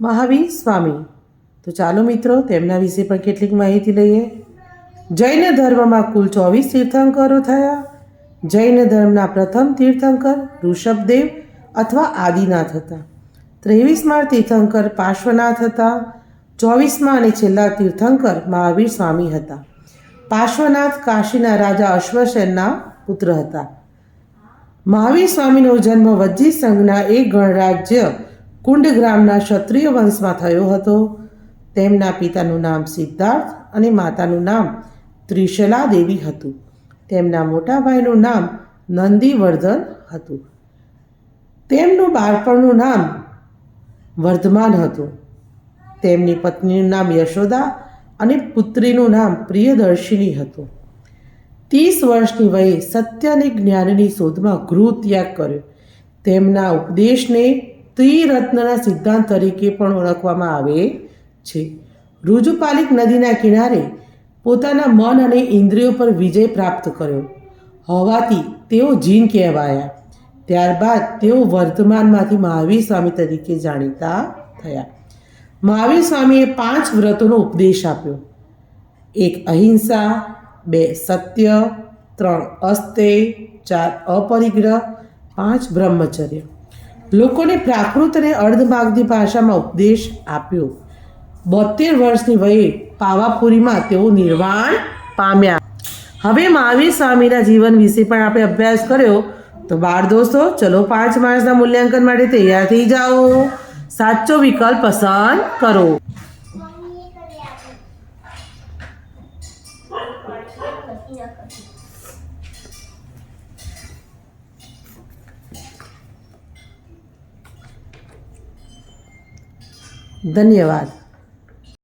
મહાવીર સ્વામી. તો ચાલો મિત્રો, તેમના વિશે પણ કેટલીક માહિતી લઈએ. જૈન ધર્મમાં કુલ ચોવીસ તીર્થંકરો થયા. જૈન ધર્મના પ્રથમ તીર્થંકર ઋષભદેવ અથવા આદિનાથ હતા. ત્રેવીસમાં તીર્થંકર પાર્શ્વનાથ હતા. ચોવીસમાં અને છેલ્લા તીર્થંકર મહાવીર સ્વામી હતા. પાર્શ્વનાથ કાશીના રાજા અશ્વસેનના પુત્ર હતા. મહાવીર સ્વામીનો જન્મ વજ્જી સંઘના એક ગણરાજ્ય કુંડગ્રામના ક્ષત્રિય વંશમાં થયો હતો. તેમના પિતાનું નામ સિદ્ધાર્થ અને માતાનું નામ ત્રિશલા દેવી હતું. તેમના મોટા ભાઈનું નામ નંદીવર્ધન હતું. તેમનું બાળપણનું નામ વર્ધમાન હતું. તેમની પત્નીનું નામ યશોદા અને પુત્રીનું નામ પ્રિયદર્શિની હતું. ત્રીસ વર્ષની વયે સત્ય અને જ્ઞાનની શોધમાં ગૃહ ત્યાગ કર્યો. તેમના ઉપદેશને ત્રિરત્નના સિદ્ધાંત તરીકે પણ ઓળખવામાં આવે છે. રુજુપાલિક નદીના કિનારે પોતાના મન અને ઇન્દ્રિયો પર વિજય પ્રાપ્ત કર્યો. હોવાથી તેઓ જીન કહેવાયા. ત્યારબાદ તેઓ વર્તમાનમાંથી મહાવીર સ્વામી તરીકે જાણીતા થયા. મહાવીર સ્વામીએ પાંચ વ્રતોનો ઉપદેશ આપ્યો. એક અહિંસા, બે સત્ય, ત્રણ અસ્તેય ચાર અપરિગ્રહ, પાંચ બ્રહ્મચર્ય. લોકોને પ્રાકૃત અને અર્ધમાગધી ભાષામાં ઉપદેશ આપ્યો. બોતેર વર્ષની વયે પાવાપુરીમાં તેઓ નિર્વાણ પામ્યા. હવે મહાવીર સ્વામીના જીવન વિશે પણ આપણે અભ્યાસ કર્યો. તો બાળ દોસ્તો, ચલો પાંચ માર્ચના મૂલ્યાંકન માટે તૈયાર થઈ જાઓ. સાચો વિકલ્પ પસંદ કરો. ધન્યવાદ.